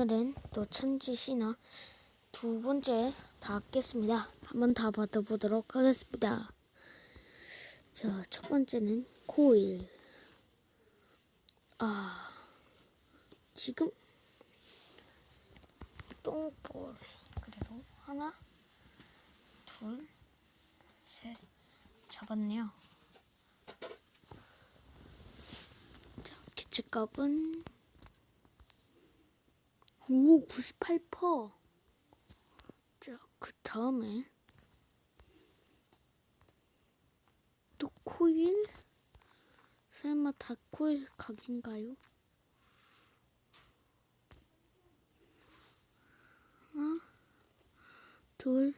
오늘은 또 천지 신화 두 번째 다 하겠습니다. 한번 다 받아보도록 하겠습니다. 자, 첫 번째는 코일. 아, 지금 똥볼. 그래도 하나, 둘, 셋 잡았네요. 자, 개체값은 오, 98%. 자, 그 다음에 또 코일? 설마 다 코일 각인가요? 하나, 둘,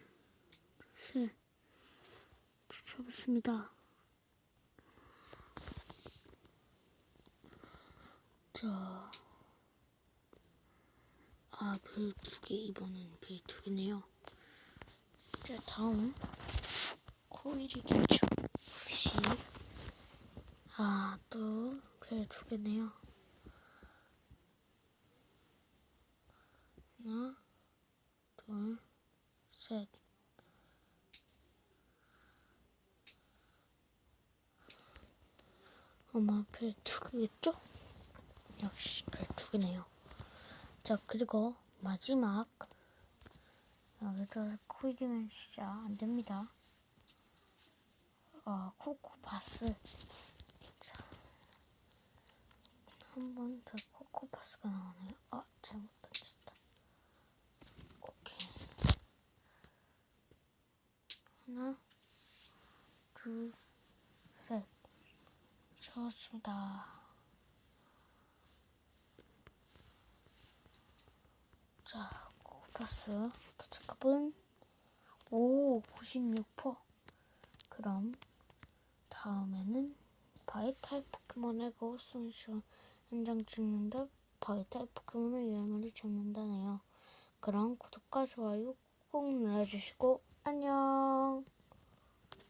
셋. 잡았습니다. 자. 아, 별두 개, 이번엔 별두 개네요. 자, 다음. 코일이겠죠. 혹시. 아, 또, 별 두 개네요. 하나, 둘, 셋. 아마 별 두 개겠죠? 역시 별 두 개네요. 자, 그리고 마지막. 여기서 코일이면 진짜 안 됩니다. 어, 코코파스. 자, 한 번 더 코코파스가 나오네요. 아, 잘못 던졌다. 오케이. 하나, 둘, 셋. 좋습니다. 자, 코파스 개체값은 오 96%. 그럼 다음에는 바이탈 포켓몬의 고스미션 현장 찍는다. 바이탈 포켓몬의 유행을 잡는다네요. 그럼 구독과 좋아요 꼭 눌러주시고 안녕.